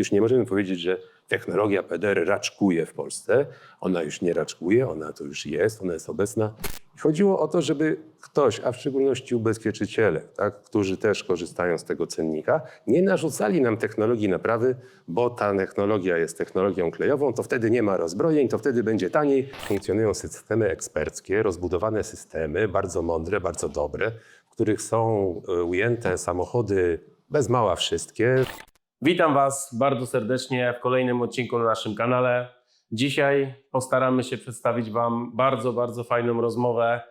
już nie możemy powiedzieć, że technologia PDR raczkuje w Polsce. Ona już nie raczkuje, ona to już jest, ona jest obecna. Chodziło o to, żeby ktoś, a w szczególności ubezpieczyciele, tak, którzy też korzystają z tego cennika, nie narzucali nam technologii naprawy, bo ta technologia jest technologią klejową, to wtedy nie ma rozbrojeń, to wtedy będzie taniej. Funkcjonują systemy eksperckie, rozbudowane systemy, bardzo mądre, bardzo dobre, w których są e, ujęte samochody bez mała wszystkie, Witam Was bardzo serdecznie w kolejnym odcinku na naszym kanale. Dzisiaj postaramy się przedstawić Wam bardzo, bardzo fajną rozmowę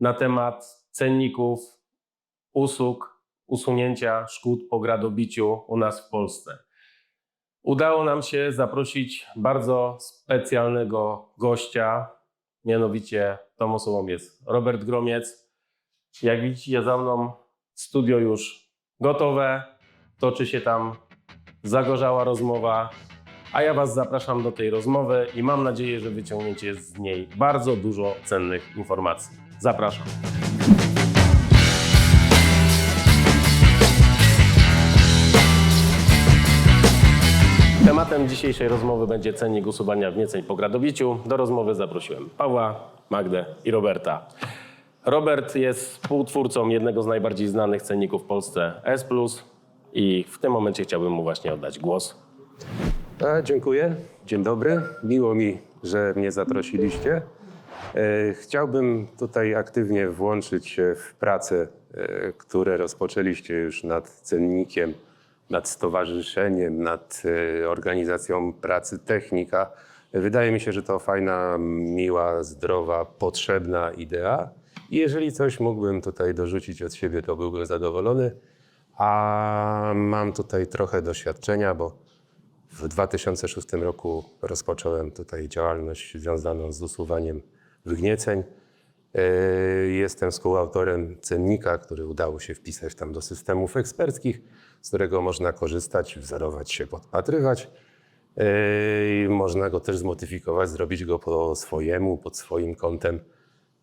na temat cenników, usług, usunięcia szkód po gradobiciu u nas w Polsce. Udało nam się zaprosić bardzo specjalnego gościa, mianowicie tą osobą jest Robert Gromiec. Jak widzicie za mną studio już gotowe, toczy się tam zagorzała rozmowa, a ja Was zapraszam do tej rozmowy i mam nadzieję, że wyciągniecie z niej bardzo dużo cennych informacji. Zapraszam. Tematem dzisiejszej rozmowy będzie cennik usuwania wnieceń po gradowiciu. Do rozmowy zaprosiłem Pawła, Magdę i Roberta. Robert jest współtwórcą jednego z najbardziej znanych cenników w Polsce S+, i w tym momencie chciałbym mu właśnie oddać głos. A, dziękuję. Dzień dobry. Miło mi, że mnie zaprosiliście. E, chciałbym tutaj aktywnie włączyć się w prace, e, które rozpoczęliście już nad cennikiem, nad stowarzyszeniem, nad e, organizacją pracy technika. Wydaje mi się, że to fajna, miła, zdrowa, potrzebna idea. I jeżeli coś mógłbym tutaj dorzucić od siebie, to byłbym zadowolony. A mam tutaj trochę doświadczenia, bo w 2006 roku rozpocząłem tutaj działalność związaną z usuwaniem wygnieceń. Yy, Jestem współautorem cennika, który udało się wpisać tam do systemów eksperckich, z którego można korzystać, wzorować się, podpatrywać. I Można go też zmodyfikować, zrobić go po swojemu, pod swoim kątem.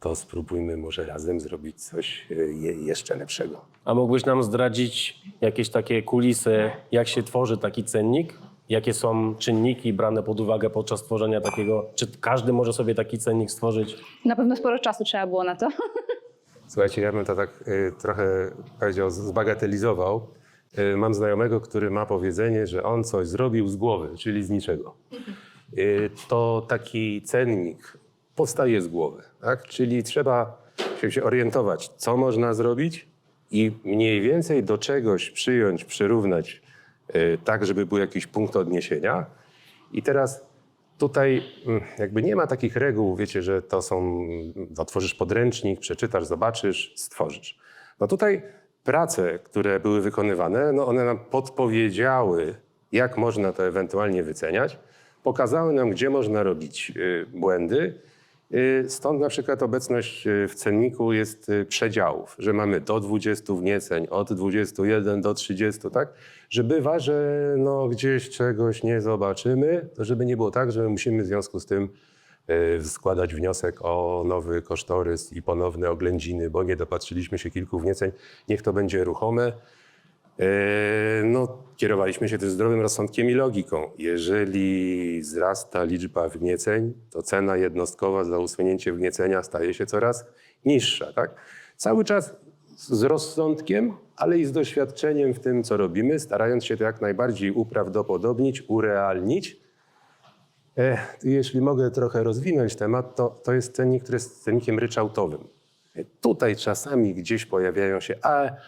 To spróbujmy może razem zrobić coś je- jeszcze lepszego. A mógłbyś nam zdradzić jakieś takie kulisy, jak się tworzy taki cennik? Jakie są czynniki brane pod uwagę podczas tworzenia takiego? Czy każdy może sobie taki cennik stworzyć? Na pewno sporo czasu trzeba było na to. Słuchajcie, ja bym to tak y, trochę powiedział, zbagatelizował. Y, mam znajomego, który ma powiedzenie, że on coś zrobił z głowy, czyli z niczego. Y, to taki cennik powstaje z głowy, tak? czyli trzeba się, orientować, co można zrobić i mniej więcej do czegoś przyjąć, przyrównać, y, tak, żeby był jakiś punkt odniesienia. I teraz Tutaj mm, jakby nie ma takich reguł, wiecie, że to są, no, tworzysz podręcznik, przeczytasz, zobaczysz, stworzysz. No tutaj prace, które były wykonywane, no one nam podpowiedziały, jak można to ewentualnie wyceniać, pokazały nam, gdzie można robić y, błędy. Y, Stąd na przykład obecność y, w cenniku jest y, przedziałów, że mamy do 20 wnieceń, od 21 do 30, tak? Że bywa, że no gdzieś czegoś nie zobaczymy, to żeby nie było tak, że my musimy w związku z tym składać wniosek o nowy kosztorys i ponowne oględziny, bo nie dopatrzyliśmy się kilku wnieceń. Niech to będzie ruchome. E, No, kierowaliśmy się też zdrowym rozsądkiem i logiką. Jeżeli wzrasta liczba wgnieceń, to cena jednostkowa za usunięcie wgniecenia staje się coraz niższa. Tak? Cały czas z rozsądkiem, ale i z doświadczeniem w tym, co robimy, starając się to jak najbardziej uprawdopodobnić, urealnić. E, jeśli mogę trochę rozwinąć temat, to, to jest cennik, który jest cennikiem ryczałtowym. Tutaj czasami gdzieś pojawiają się,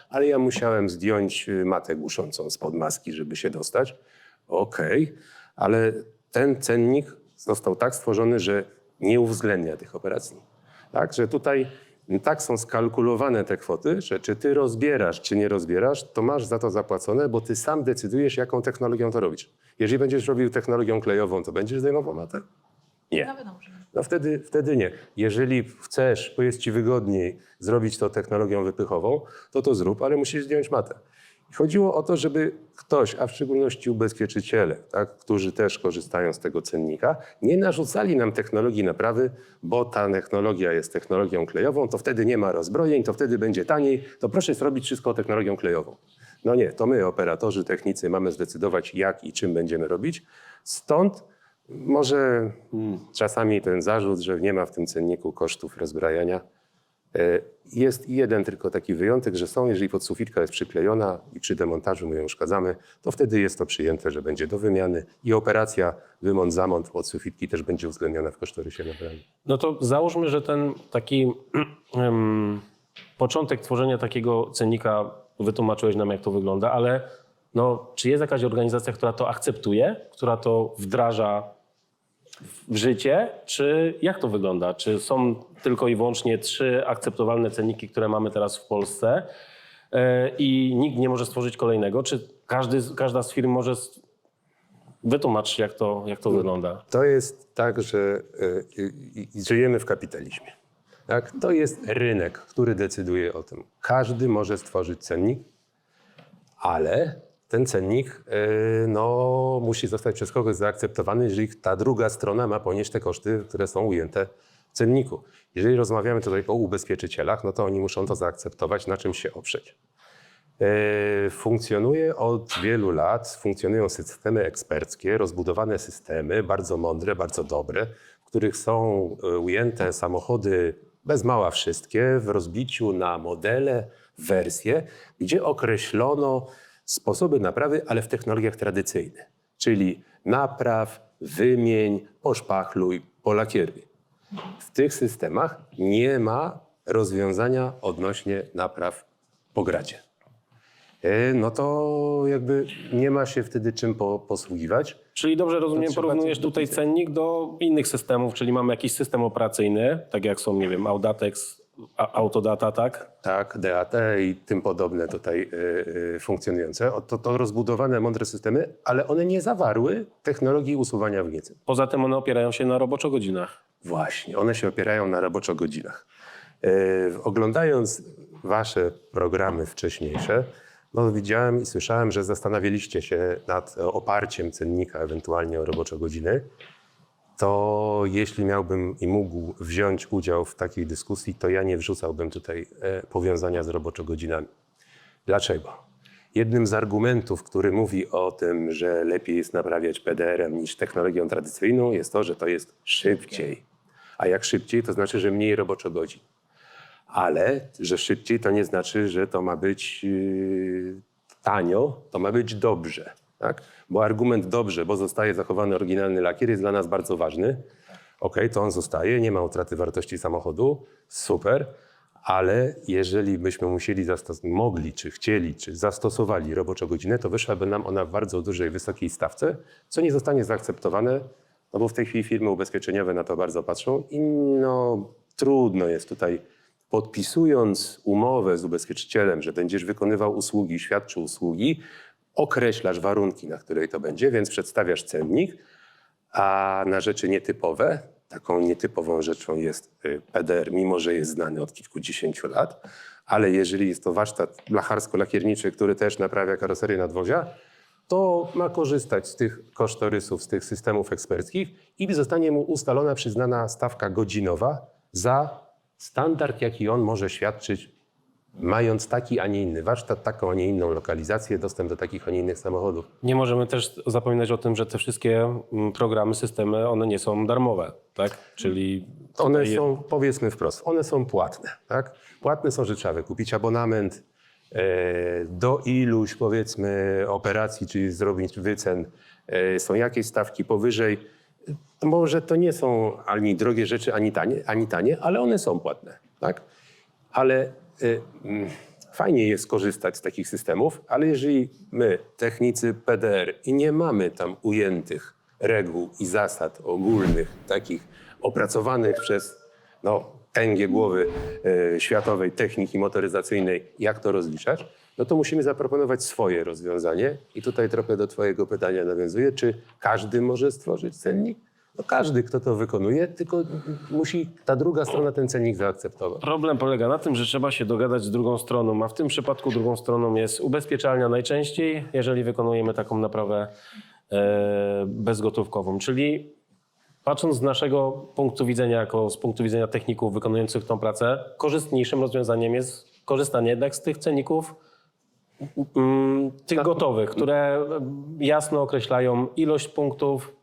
ale ja musiałem zdjąć y, matę głuszącą spod maski, żeby się dostać. Okej, ale ten cennik został tak stworzony, że nie uwzględnia tych operacji. Tak, że tutaj tak są skalkulowane te kwoty, że czy ty rozbierasz, czy nie rozbierasz, to masz za to zapłacone, bo ty sam decydujesz, jaką technologią to robisz. Jeżeli będziesz robił technologią klejową, to będziesz zdejmował matę? Nie. No wtedy, wtedy nie. Jeżeli chcesz, bo jest ci wygodniej zrobić to technologią wypychową, to to zrób, ale musisz zdjąć matę. Chodziło o to, żeby ktoś, a w szczególności ubezpieczyciele, tak, którzy też korzystają z tego cennika, nie narzucali nam technologii naprawy, bo ta technologia jest technologią klejową, to wtedy nie ma rozbrojeń, to wtedy będzie taniej, to proszę zrobić wszystko technologią klejową. No nie, to my, operatorzy, technicy, mamy zdecydować, jak i czym będziemy robić. Stąd może mm, czasami ten zarzut, że nie ma w tym cenniku kosztów rozbrajania. E, Jest jeden tylko taki wyjątek, że są, jeżeli podsufitka jest przyklejona i przy demontażu my ją uszkadzamy, to wtedy jest to przyjęte, że będzie do wymiany i operacja wymont, zamont podsufitki też będzie uwzględniona w kosztorysie naprawy. No to załóżmy, że ten taki em, początek tworzenia takiego cennika, wytłumaczyłeś nam, jak to wygląda, ale no, czy jest jakaś organizacja, która to akceptuje, która to wdraża w życie, czy jak to wygląda? Czy są tylko i wyłącznie trzy akceptowalne cenniki, które mamy teraz w Polsce e, i nikt nie może stworzyć kolejnego? Czy każdy, każda z firm może... Wytłumacz, jak to, jak to wygląda. To jest tak, że y, żyjemy w kapitalizmie. Tak? To jest rynek, który decyduje o tym. Każdy może stworzyć cennik, ale ten cennik y, no, musi zostać przez kogoś zaakceptowany, jeżeli ta druga strona ma ponieść te koszty, które są ujęte w cenniku. Jeżeli rozmawiamy tutaj o ubezpieczycielach, no to oni muszą to zaakceptować, na czym się oprzeć. E, Funkcjonuje od wielu lat, funkcjonują systemy eksperckie, rozbudowane systemy, bardzo mądre, bardzo dobre, w których są e, ujęte samochody bez mała wszystkie w rozbiciu na modele, wersje, gdzie określono sposoby naprawy, ale w technologiach tradycyjnych, czyli napraw, wymień, poszpachluj, polakieruj. W tych systemach nie ma rozwiązania odnośnie napraw po gradzie. E, No to jakby nie ma się wtedy czym po, posługiwać. Czyli dobrze rozumiem, trzeba porównujesz tutaj cennik do innych systemów, czyli mamy jakiś system operacyjny, tak jak są, nie wiem, Audatex, A- Autodata, tak? Tak, DAT i tym podobne tutaj y, y, funkcjonujące. O, To, to rozbudowane, mądre systemy, ale one nie zawarły technologii usuwania wgnieceń. Poza tym one opierają się na roboczo godzinach. Właśnie, one się opierają na roboczo godzinach. E, oglądając wasze programy wcześniejsze, no widziałem i słyszałem, że zastanawialiście się nad e, oparciem cennika ewentualnie o roboczo godziny. To jeśli miałbym i mógł wziąć udział w takiej dyskusji, to ja nie wrzucałbym tutaj e, powiązania z roboczo godzinami. Dlaczego? Jednym z argumentów, który mówi o tym, że lepiej jest naprawiać PDR-em niż technologią tradycyjną, jest to, że to jest szybciej. A jak szybciej, to znaczy, że mniej roboczo godzin. Ale, że szybciej, to nie znaczy, że to ma być yy, tanio, to ma być dobrze. Tak? Bo argument dobrze, bo zostaje zachowany oryginalny lakier, jest dla nas bardzo ważny. OK, to on zostaje, nie ma utraty wartości samochodu, super. Ale jeżeli byśmy musieli mogli, czy chcieli, czy zastosowali roboczą godzinę, to wyszłaby nam ona w bardzo dużej, wysokiej stawce, co nie zostanie zaakceptowane, no bo w tej chwili firmy ubezpieczeniowe na to bardzo patrzą i no, trudno jest tutaj, podpisując umowę z ubezpieczycielem, że będziesz wykonywał usługi, świadczył usługi, określasz warunki, na której to będzie, więc przedstawiasz cennik, a na rzeczy nietypowe, taką nietypową rzeczą jest y, PDR, mimo że jest znany od kilkudziesięciu lat, ale jeżeli jest to warsztat blacharsko-lakierniczy, który też naprawia karoserię nadwozia, to ma korzystać z tych kosztorysów, z tych systemów eksperckich i zostanie mu ustalona, przyznana stawka godzinowa za standard, jaki on może świadczyć, mając taki, a nie inny warsztat, taką, a nie inną lokalizację, dostęp do takich, a nie innych samochodów. Nie możemy też zapominać o tym, że te wszystkie mm, programy, systemy, one nie są darmowe, tak? Czyli One są, powiedzmy wprost, one są płatne. Tak? Płatne są, że trzeba wykupić abonament e, do iluś, powiedzmy, operacji, czyli zrobić wycen. E, są jakieś stawki powyżej. Może to nie są ani drogie rzeczy, ani tanie, ani tanie ale one są płatne. Tak? Ale fajnie jest korzystać z takich systemów, ale jeżeli my, technicy PDR, i nie mamy tam ujętych reguł i zasad ogólnych, takich opracowanych przez no, tęgie głowy e, światowej techniki motoryzacyjnej, jak to rozliczać, no to musimy zaproponować swoje rozwiązanie. I tutaj trochę do Twojego pytania nawiązuję, czy każdy może stworzyć cennik? No każdy, kto to wykonuje, tylko musi ta druga strona ten cennik zaakceptować. Problem polega na tym, że trzeba się dogadać z drugą stroną, a w tym przypadku drugą stroną jest ubezpieczalnia najczęściej, jeżeli wykonujemy taką naprawę e, bezgotówkową. Czyli patrząc z naszego punktu widzenia, jako z punktu widzenia techników wykonujących tą pracę, korzystniejszym rozwiązaniem jest korzystanie jednak z tych cenników mm, tych gotowych, które jasno określają ilość punktów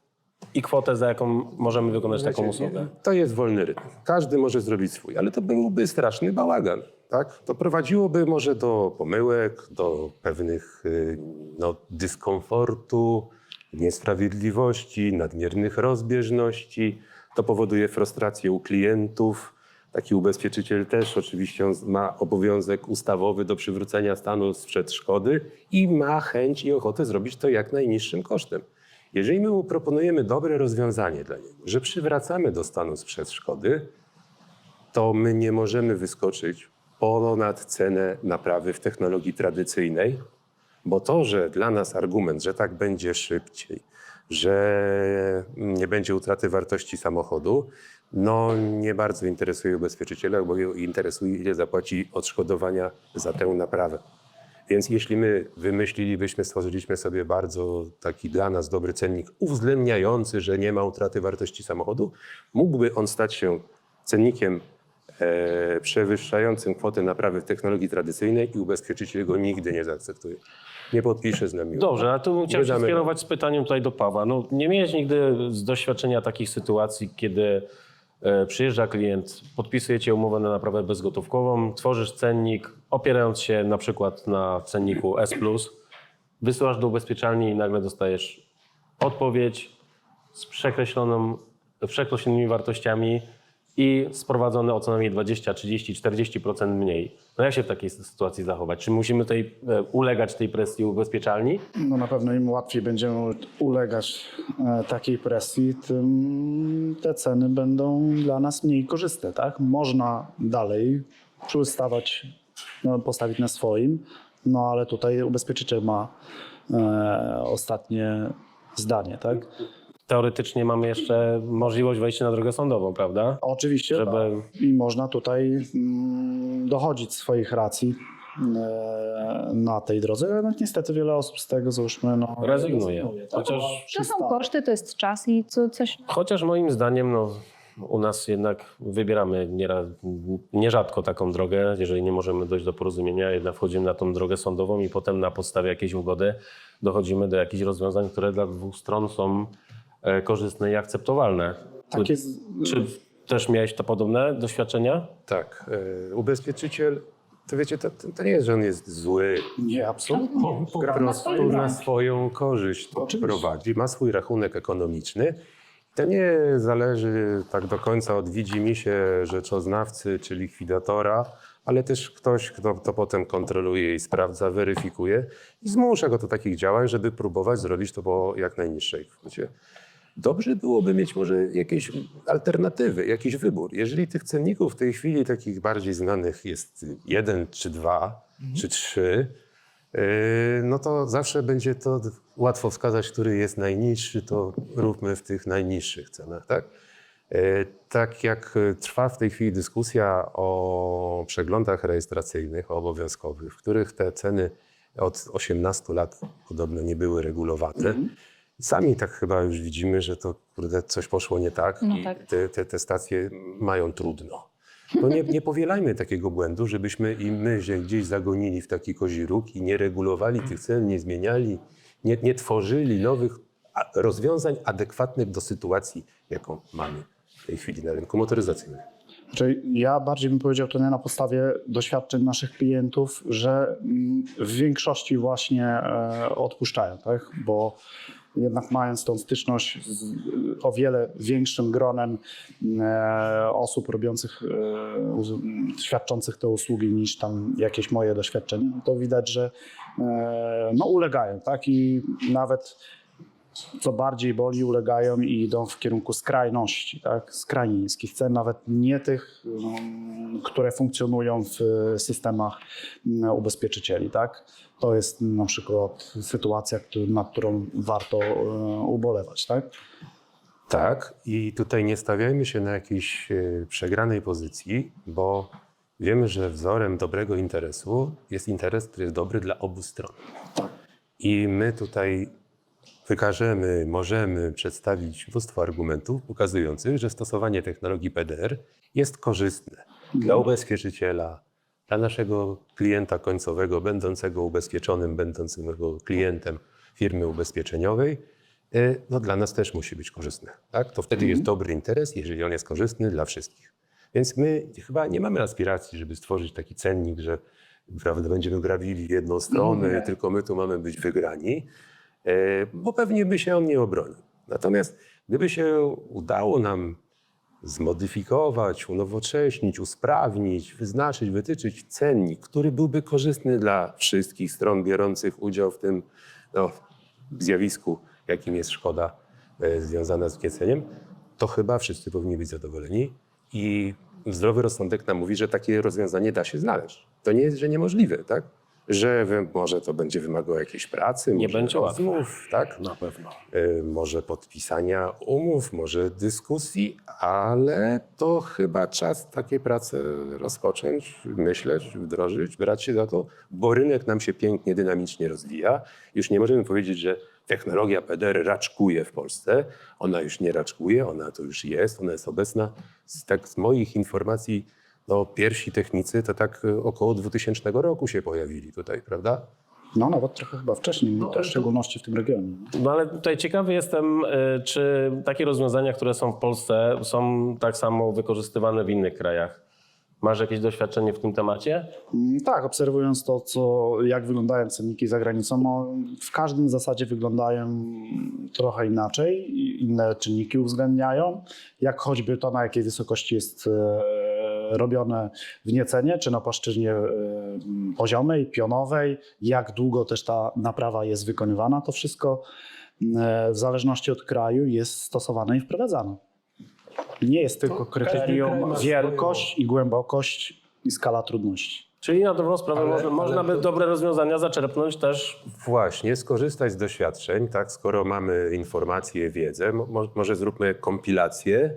i kwotę, za jaką możemy wykonać taką usługę. To jest wolny rytm. Każdy może zrobić swój, ale to byłby straszny bałagan. Tak? To prowadziłoby może do pomyłek, do pewnych y, no, dyskomfortu, niesprawiedliwości, nadmiernych rozbieżności. To powoduje frustrację u klientów. Taki ubezpieczyciel też oczywiście on ma obowiązek ustawowy do przywrócenia stanu sprzed szkody i ma chęć i ochotę zrobić to jak najniższym kosztem. Jeżeli my mu proponujemy dobre rozwiązanie dla niego, że przywracamy do stanu sprzed szkody, to my nie możemy wyskoczyć ponad cenę naprawy w technologii tradycyjnej, bo to, że dla nas argument, że tak będzie szybciej, że nie będzie utraty wartości samochodu, no nie bardzo interesuje ubezpieczyciela, bo interesuje, ile zapłaci odszkodowania za tę naprawę. Więc jeśli my wymyślilibyśmy, stworzyliśmy sobie bardzo taki dla nas dobry cennik uwzględniający, że nie ma utraty wartości samochodu, mógłby on stać się cennikiem e, przewyższającym kwotę naprawy w technologii tradycyjnej i ubezpieczyciel go nigdy nie zaakceptuje. Nie podpisze z nami. Dobrze, ale tu chciałem się Wydamy- skierować z pytaniem tutaj do Pawła. No, nie miałeś nigdy z doświadczenia takich sytuacji, kiedy przyjeżdża klient, podpisujecie umowę na naprawę bezgotówkową, tworzysz cennik, opierając się na przykład na cenniku S+, wysyłasz do ubezpieczalni i nagle dostajesz odpowiedź z przekreślonymi wartościami i sprowadzone o co najmniej 20, 30, 40% mniej. No jak się w takiej sytuacji zachować? Czy musimy tej, e, ulegać tej presji ubezpieczalni? No na pewno im łatwiej będziemy ulegać e, takiej presji, tym te ceny będą dla nas mniej korzystne. Tak? Można dalej przystawać, no, postawić na swoim, no ale tutaj ubezpieczyciel ma e, ostatnie zdanie. Tak? Teoretycznie mamy jeszcze możliwość wejścia na drogę sądową, prawda? Oczywiście Żeby- tak. i można tutaj mm, dochodzić swoich racji e, na tej drodze. No, niestety wiele osób z tego załóżmy no, Rezygnuje. tak? Chociaż- To są koszty, to jest czas i co, coś. Chociaż moim zdaniem no, u nas jednak wybieramy niera- nierzadko taką drogę, jeżeli nie możemy dojść do porozumienia, jednak wchodzimy na tą drogę sądową i potem na podstawie jakiejś ugody dochodzimy do jakichś rozwiązań, które dla dwóch stron są korzystne i akceptowalne. Tak jest, Czy też miałeś to podobne doświadczenia? Tak. E, ubezpieczyciel, to wiecie, to, to nie jest, że on jest zły. nie, absolutnie. On po Gra na swoją korzyść Oczywiście. prowadzi, ma swój rachunek ekonomiczny. To nie zależy tak do końca od widzimisię rzeczoznawcy czy likwidatora, ale też ktoś, kto to potem kontroluje i sprawdza, weryfikuje i zmusza go do takich działań, żeby próbować zrobić to po jak najniższej kwocie. Dobrze byłoby mieć może jakieś alternatywy, jakiś wybór. Jeżeli tych cenników w tej chwili takich bardziej znanych jest jeden, czy dwa, czy trzy, yy, no to zawsze będzie to łatwo wskazać, który jest najniższy, to róbmy w tych najniższych cenach, tak? Yy, Tak jak y, trwa w tej chwili dyskusja o przeglądach rejestracyjnych, o obowiązkowych, w których te ceny od 18 lat podobno nie były regulowane. Sami tak chyba już widzimy, że to kurde, coś poszło nie tak No i tak. te, te, te stacje mają trudno. To nie, nie powielajmy takiego błędu, żebyśmy i my się gdzieś zagonili w taki kozi róg i nie regulowali tych cen, nie zmieniali, nie, nie tworzyli nowych rozwiązań adekwatnych do sytuacji, jaką mamy w tej chwili na rynku motoryzacyjnym. Czyli ja bardziej bym powiedział to nie na podstawie doświadczeń naszych klientów, że mm, w większości właśnie e, odpuszczają, tak? bo jednak mając tą styczność z o wiele większym gronem e, osób robiących, e, świadczących te usługi niż tam jakieś moje doświadczenia, to widać, że no, ulegają tak? i nawet co bardziej boli, ulegają i idą w kierunku skrajności, tak? skrajnie niskich cen, nawet nie tych, mm, które funkcjonują w systemach mm, ubezpieczycieli. Tak? To jest na przykład sytuacja, nad którą warto e, ubolewać. Tak? Tak, i tutaj nie stawiajmy się na jakiejś e, przegranej pozycji, bo wiemy, że wzorem dobrego interesu jest interes, który jest dobry dla obu stron. I my tutaj wykażemy, możemy przedstawić mnóstwo argumentów pokazujących, że stosowanie technologii PDR jest korzystne dla ubezpieczyciela, dla naszego klienta końcowego, będącego ubezpieczonym, będącego klientem firmy ubezpieczeniowej, y, no dla nas też musi być korzystny. Tak? To wtedy jest dobry interes, jeżeli on jest korzystny dla wszystkich. Więc my chyba nie mamy aspiracji, żeby stworzyć taki cennik, że prawda, będziemy grawili w jedną stronę, tylko my tu mamy być wygrani, e, bo pewnie by się on nie obronił. Natomiast gdyby się udało nam zmodyfikować, unowocześnić, usprawnić, wyznaczyć, wytyczyć cennik, który byłby korzystny dla wszystkich stron biorących udział w tym no, zjawisku, jakim jest szkoda e, związana z wnieceniem, to chyba wszyscy powinni być zadowoleni i zdrowy rozsądek nam mówi, że takie rozwiązanie da się znaleźć. To nie jest, że niemożliwe, tak? Że wy- może to będzie wymagało jakiejś pracy, Nie może będzie łatwe. rozmów, tak? Na pewno. Y, może podpisania umów, może dyskusji, ale to chyba czas takie prace rozpocząć, myśleć, wdrożyć, brać się za to, bo rynek nam się pięknie, dynamicznie rozwija. Już nie możemy powiedzieć, że technologia PDR raczkuje w Polsce. Ona już nie raczkuje, ona to już jest, ona jest obecna. Z, tak z moich informacji, no, pierwsi technicy to tak y, około 2000 roku się pojawili tutaj, prawda? No nawet trochę chyba wcześniej, w szczególności w tym regionie. No ale tutaj ciekawy jestem, y, czy takie rozwiązania, które są w Polsce, są tak samo wykorzystywane w innych krajach. Masz jakieś doświadczenie w tym temacie? Mm, Tak, obserwując to, co, jak wyglądają cenniki za granicą, no, w każdym zasadzie wyglądają trochę inaczej, inne czynniki uwzględniają, jak choćby to, na jakiej wysokości jest robione wniecenie, czy na płaszczyźnie e, poziomej, pionowej, jak długo też ta naprawa jest wykonywana, to wszystko e, w zależności od kraju jest stosowane i wprowadzane. Nie jest tylko kryterium wielkość i głębokość i skala trudności. Czyli na dobrą sprawę Ale- można, ale można by to- dobre rozwiązania zaczerpnąć też Właśnie, skorzystać z doświadczeń, tak? Skoro mamy informacje, wiedzę, mo- może zróbmy kompilację,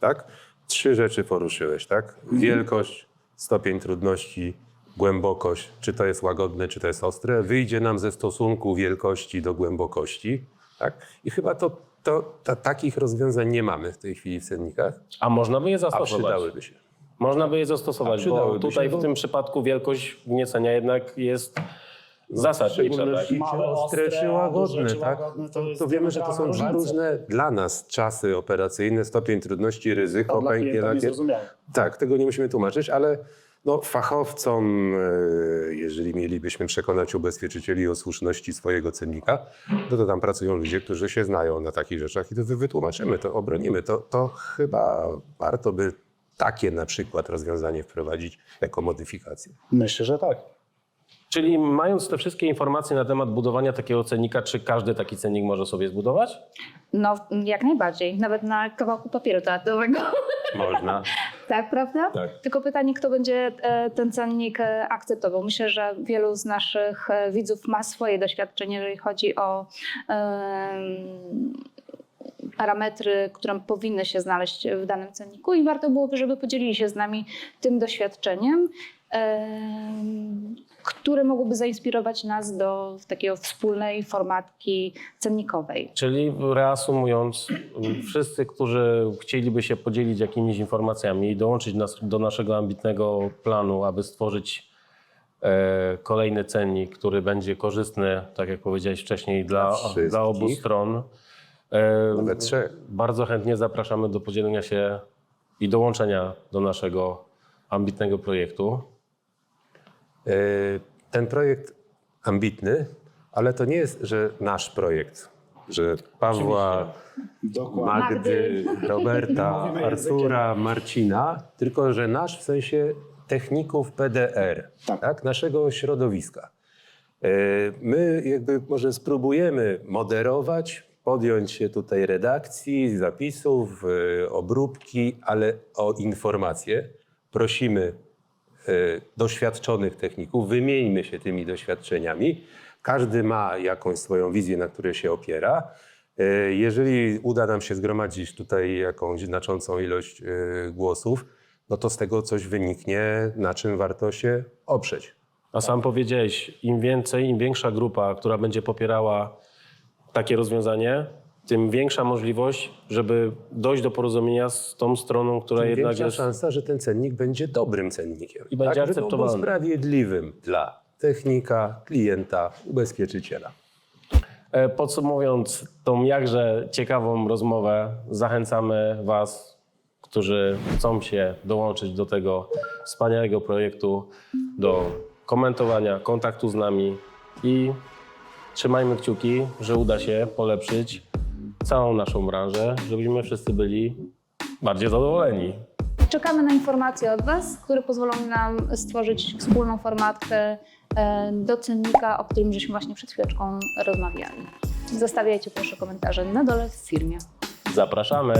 tak? Trzy rzeczy poruszyłeś, tak? Wielkość, stopień trudności, głębokość, czy to jest łagodne, czy to jest ostre, wyjdzie nam ze stosunku wielkości do głębokości, tak? I chyba to, to, ta, takich rozwiązań nie mamy w tej chwili w cennikach, A można by je a zastosować. przydałyby się. Można by je zastosować, A bo tutaj się, bo- w tym przypadku wielkość wniecenia jednak jest zasadnicza. Tak? szczególności Małe, ostre, ostre, czy łagodne, duże, czy tak? łagodne, to To, jest to wiemy, że to są diametralna różne dla nas czasy operacyjne, stopień trudności, ryzyko, To dla pęknie klienta lakier. niezrozumiałe. Tak, tego nie musimy tłumaczyć, ale no, fachowcom, e, jeżeli mielibyśmy przekonać ubezpieczycieli o słuszności swojego cennika, no to tam pracują ludzie, którzy się znają na takich rzeczach i to wy- wytłumaczymy, to obronimy. To, to chyba warto by takie na przykład rozwiązanie wprowadzić jako modyfikację. Myślę, że tak. Czyli mając te wszystkie informacje na temat budowania takiego cennika, czy każdy taki cennik może sobie zbudować? No, jak najbardziej. Nawet na kawałku papieru toaletowego. Można. tak, prawda? Tak. Tylko pytanie, kto będzie e, ten cennik e, akceptował. Myślę, że wielu z naszych e, widzów ma swoje doświadczenie, jeżeli chodzi o em, parametry, które powinny się znaleźć w danym cenniku i warto byłoby, żeby podzielili się z nami tym doświadczeniem, em, które mogłoby zainspirować nas do takiej wspólnej formatki cennikowej. Czyli reasumując, wszyscy, którzy chcieliby się podzielić jakimiś informacjami i dołączyć nas, do naszego ambitnego planu, aby stworzyć e, kolejny cennik, który będzie korzystny, tak jak powiedziałeś wcześniej, dla, wszystkich. dla obu stron. E, Nawet trzech. Bardzo chętnie zapraszamy do podzielenia się i dołączenia do naszego ambitnego projektu. E, Ten projekt ambitny, ale to nie jest, że nasz projekt, że Pawła. Magdy, Roberta, Artura, Marcina, tylko że nasz w sensie techników PDR, Tak. tak. naszego środowiska. E, My jakby może spróbujemy moderować, podjąć się tutaj redakcji, zapisów, e, obróbki, ale o informacje prosimy doświadczonych techników, wymieńmy się tymi doświadczeniami. Każdy ma jakąś swoją wizję, na której się opiera. E, Jeżeli uda nam się zgromadzić tutaj jakąś znaczącą ilość e, głosów, no to z tego coś wyniknie, na czym warto się oprzeć. A sam powiedziałeś, im więcej, im większa grupa, która będzie popierała takie rozwiązanie, tym większa możliwość, żeby dojść do porozumienia z tą stroną, która Tym jednak większa jest. szansa, że ten cennik będzie dobrym cennikiem. I będzie tak, żeby był akceptowalny. sprawiedliwym dla technika, klienta, ubezpieczyciela. E, Podsumowując tą jakże ciekawą rozmowę, zachęcamy Was, którzy chcą się dołączyć do tego wspaniałego projektu, do komentowania, kontaktu z nami i trzymajmy kciuki, że uda się polepszyć całą naszą branżę, żebyśmy wszyscy byli bardziej zadowoleni. Czekamy na informacje od Was, które pozwolą nam stworzyć wspólną formatkę e, do cennika, o którym żeśmy właśnie przed chwileczką rozmawiali. Zostawiajcie proszę komentarze na dole w filmie. Zapraszamy!